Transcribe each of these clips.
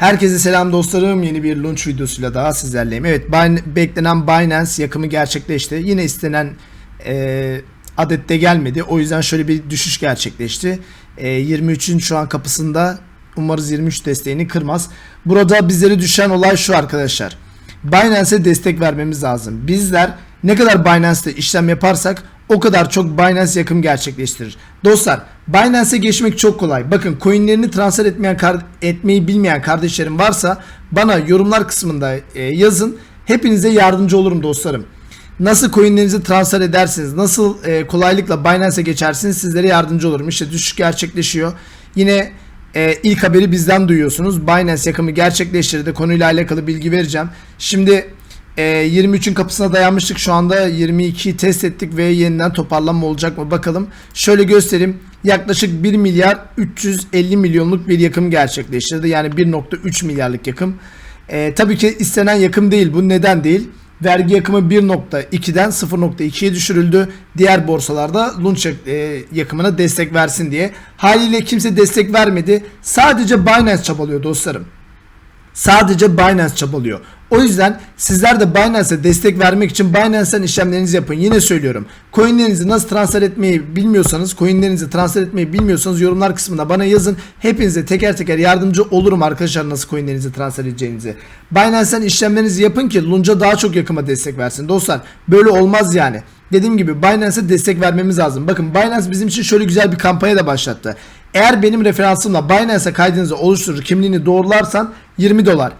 Herkese selam dostlarım. Yeni bir launch videosuyla daha sizlerleyim. Evet, beklenen Binance yakımı gerçekleşti. Yine istenen e, adette gelmedi. O yüzden şöyle bir düşüş gerçekleşti. E, 23'ün şu an kapısında. Umarız 23 desteğini kırmaz. Burada bizlere düşen olay şu arkadaşlar. Binance'e destek vermemiz lazım. Bizler ne kadar Binance'te işlem yaparsak o kadar çok Binance yakım gerçekleştirir. Dostlar Binance'e geçmek çok kolay. Bakın coinlerini transfer etmeyen etmeyi bilmeyen kardeşlerim varsa bana yorumlar kısmında e, yazın. Hepinize yardımcı olurum dostlarım. Nasıl coinlerinizi transfer edersiniz? Nasıl e, kolaylıkla Binance'e geçersiniz? Sizlere yardımcı olurum. İşte düşüş gerçekleşiyor. Yine e, ilk haberi bizden duyuyorsunuz. Binance yakımı gerçekleştirdi. Konuyla alakalı bilgi vereceğim. Şimdi e, 23'ün kapısına dayanmıştık. Şu anda 22'yi test ettik ve yeniden toparlanma olacak mı bakalım. Şöyle göstereyim. Yaklaşık 1 milyar 350 milyonluk bir yakım gerçekleştirdi. Yani 1.3 milyarlık yakım. E, tabii ki istenen yakım değil bu. Neden değil? Vergi yakımı 1.2'den 0.2'ye düşürüldü. Diğer borsalarda Lunch e, yakımına destek versin diye. Haliyle kimse destek vermedi. Sadece Binance çabalıyor dostlarım. Sadece Binance çabalıyor. O yüzden sizler de Binance'e destek vermek için Binance'ten işlemlerinizi yapın. Yine söylüyorum. Coinlerinizi nasıl transfer etmeyi bilmiyorsanız, coinlerinizi transfer etmeyi bilmiyorsanız yorumlar kısmına bana yazın. Hepinize teker teker yardımcı olurum arkadaşlar nasıl coinlerinizi transfer edeceğinizi. Binance'ten işlemlerinizi yapın ki Lunca daha çok yakıma destek versin. Dostlar böyle olmaz yani. Dediğim gibi Binance'e destek vermemiz lazım. Bakın Binance bizim için şöyle güzel bir kampanya da başlattı. Eğer benim referansımla Binance'e kaydınızı oluşturur, kimliğini doğrularsan 20 dolar.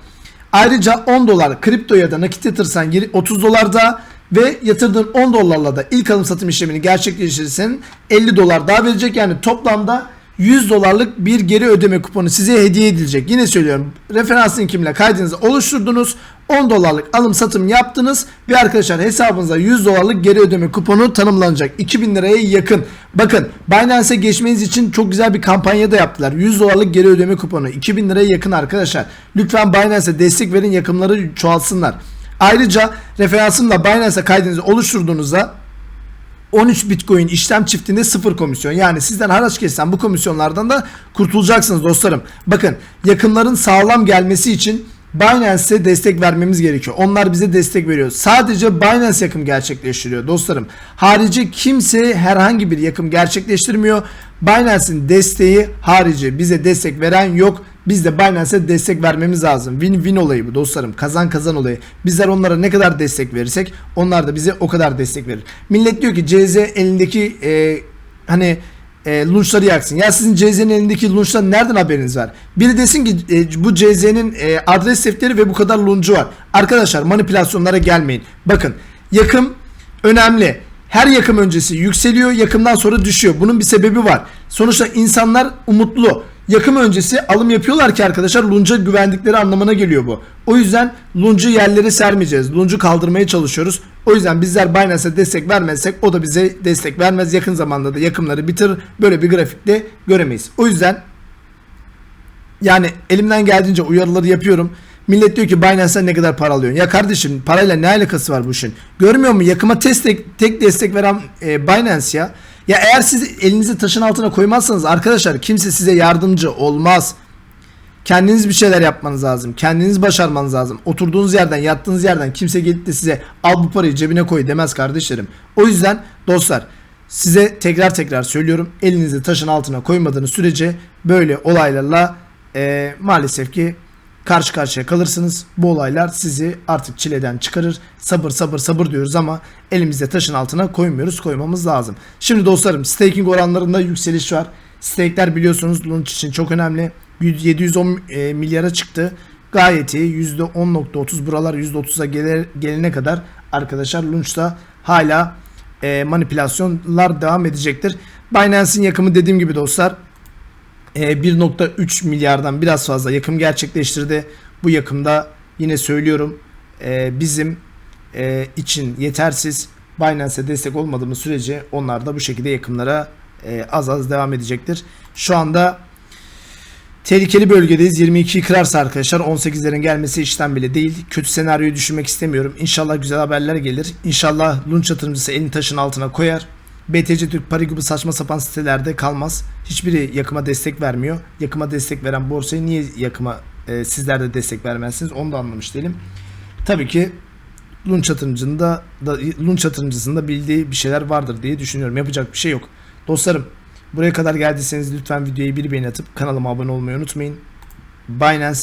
Ayrıca 10 dolar kripto ya da nakit yatırsan 30 dolar da ve yatırdığın 10 dolarla da ilk alım satım işlemini gerçekleştirirsen 50 dolar daha verecek. Yani toplamda 100 dolarlık bir geri ödeme kuponu size hediye edilecek. Yine söylüyorum referans linkimle kaydınızı oluşturdunuz. 10 dolarlık alım satım yaptınız ve arkadaşlar hesabınıza 100 dolarlık geri ödeme kuponu tanımlanacak. 2000 liraya yakın. Bakın Binance'e geçmeniz için çok güzel bir kampanya da yaptılar. 100 dolarlık geri ödeme kuponu 2000 liraya yakın arkadaşlar. Lütfen Binance'e destek verin yakımları çoğalsınlar. Ayrıca referansımla Binance'e kaydınızı oluşturduğunuzda 13 Bitcoin işlem çiftinde sıfır komisyon. Yani sizden haraç kessen bu komisyonlardan da kurtulacaksınız dostlarım. Bakın yakınların sağlam gelmesi için Binance'e destek vermemiz gerekiyor. Onlar bize destek veriyor. Sadece Binance yakım gerçekleştiriyor dostlarım. Harici kimse herhangi bir yakım gerçekleştirmiyor. Binance'in desteği harici bize destek veren yok. Biz de Binance'e destek vermemiz lazım. Win-win olayı bu dostlarım. Kazan kazan olayı. Bizler onlara ne kadar destek verirsek onlar da bize o kadar destek verir. Millet diyor ki CZ elindeki e, hani e, lunchları yaksın. Ya sizin CZ'nin elindeki lunchtan nereden haberiniz var? Biri desin ki e, bu CZ'nin e, adres defteri ve bu kadar luncu var. Arkadaşlar manipülasyonlara gelmeyin. Bakın yakım önemli. Her yakım öncesi yükseliyor, yakımdan sonra düşüyor. Bunun bir sebebi var. Sonuçta insanlar umutlu. Yakım öncesi alım yapıyorlar ki arkadaşlar lunca güvendikleri anlamına geliyor bu. O yüzden luncu yerlere sermeyeceğiz. Luncu kaldırmaya çalışıyoruz. O yüzden bizler Binance'e destek vermezsek o da bize destek vermez. Yakın zamanda da yakımları bitirir. Böyle bir grafikte göremeyiz. O yüzden yani elimden geldiğince uyarıları yapıyorum. Millet diyor ki Binance'den ne kadar para alıyorsun? Ya kardeşim parayla ne alakası var bu işin? Görmüyor musun? Yakıma tek, tek destek veren e, Binance ya. Ya eğer siz elinizi taşın altına koymazsanız arkadaşlar kimse size yardımcı olmaz. Kendiniz bir şeyler yapmanız lazım. Kendiniz başarmanız lazım. Oturduğunuz yerden, yattığınız yerden kimse gelip de size al bu parayı cebine koy demez kardeşlerim. O yüzden dostlar size tekrar tekrar söylüyorum. Elinizi taşın altına koymadığınız sürece böyle olaylarla e, maalesef ki karşı karşıya kalırsınız. Bu olaylar sizi artık çileden çıkarır. Sabır sabır sabır diyoruz ama elimizde taşın altına koymuyoruz. Koymamız lazım. Şimdi dostlarım staking oranlarında yükseliş var. Stake'ler biliyorsunuz launch için çok önemli. 710 e, milyara çıktı. Gayet iyi. %10.30 buralar %30'a gelir, gelene kadar arkadaşlar launch'ta hala e, manipülasyonlar devam edecektir. Binance'in yakımı dediğim gibi dostlar 1.3 milyardan biraz fazla yakım gerçekleştirdi. Bu yakımda yine söylüyorum e, bizim e, için yetersiz. Binance'e destek olmadığımız sürece onlar da bu şekilde yakımlara az az devam edecektir. Şu anda tehlikeli bölgedeyiz. 22'yi kırarsa arkadaşlar 18'lerin gelmesi işten bile değil. Kötü senaryoyu düşünmek istemiyorum. İnşallah güzel haberler gelir. İnşallah lunch yatırımcısı elini taşın altına koyar. BTC Türk Pari gibi saçma sapan sitelerde kalmaz. Hiçbiri yakıma destek vermiyor. Yakıma destek veren borsayı niye yakıma e, sizler de destek vermezsiniz onu da anlamış değilim. Tabii ki Lunch yatırımcının da, da da bildiği bir şeyler vardır diye düşünüyorum. Yapacak bir şey yok. Dostlarım buraya kadar geldiyseniz lütfen videoyu bir beğeni atıp kanalıma abone olmayı unutmayın. Binance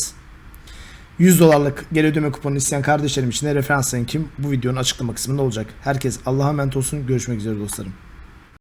100 dolarlık geri ödeme kuponu isteyen kardeşlerim için de referans linkim bu videonun açıklama kısmında olacak. Herkes Allah'a emanet olsun. Görüşmek üzere dostlarım.